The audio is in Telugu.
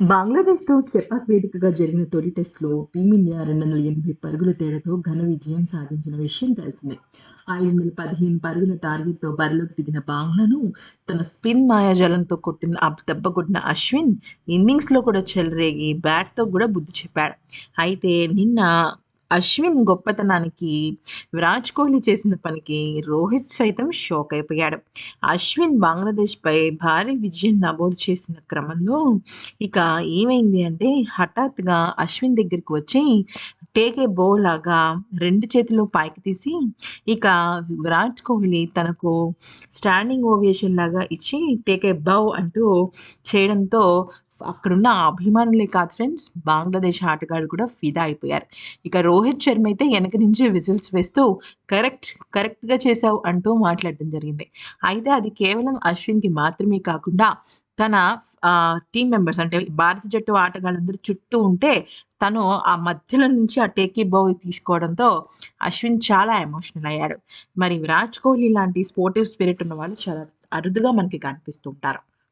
బంగ్లాదేశ్తో సెపాక్ వేదికగా జరిగిన తొలి టెస్టులో టీమిండియా రెండు వందల ఎనభై పరుగుల తేడాతో ఘన విజయం సాధించిన విషయం తెలిసిందే. ఐదు వందల పదిహేను పరుగుల టార్గెట్తో బరిలోకి దిగిన బాంగ్లాను తన స్పిన్ మాయాజాలంతో కొట్టిన ఆ దెబ్బ కొట్టిన అశ్విన్ ఇన్నింగ్స్లో కూడా చెలరేగి బ్యాట్తో కూడా బుద్ధి చెప్పాడు. అయితే నిన్న అశ్విన్ గొప్పతనానికి విరాట్ కోహ్లీ చేసిన పనికి రోహిత్ సైతం షాక్ అయిపోయాడు. అశ్విన్ బంగ్లాదేశ్పై భారీ విజయం నమోదు చేసిన క్రమంలో ఇక ఏమైంది అంటే హఠాత్తుగా అశ్విన్ దగ్గరికి వచ్చి టేకే బో లాగా రెండు చేతులు పైకి తీసి ఇక విరాట్ కోహ్లీ తనకు స్టాండింగ్ ఓవేషన్ లాగా ఇచ్చి టేకే బౌ అంటూ చేయడంతో అక్కడున్న అభిమానులే కాదు ఫ్రెండ్స్ బంగ్లాదేశ్ ఆటగాళ్ళు కూడా ఫిదా అయిపోయారు. ఇక రోహిత్ శర్మ అయితే వెనక నుంచి విజిల్స్ వేస్తూ కరెక్ట్ కరెక్ట్గా చేసావు అంటూ మాట్లాడడం జరిగింది. అయితే అది కేవలం అశ్విన్కి మాత్రమే కాకుండా తన టీం మెంబర్స్ అంటే భారత జట్టు ఆటగాళ్ళందరూ చుట్టూ ఉంటే తను ఆ మధ్యలో నుంచి ఆ టేకీ బౌ తీసుకోవడంతో అశ్విన్ చాలా ఎమోషనల్ అయ్యాడు. మరి విరాట్ కోహ్లీ లాంటి స్పోర్టివ్ స్పిరిట్ ఉన్న వాళ్ళు చాలా అరుదుగా మనకి కనిపిస్తుంటారు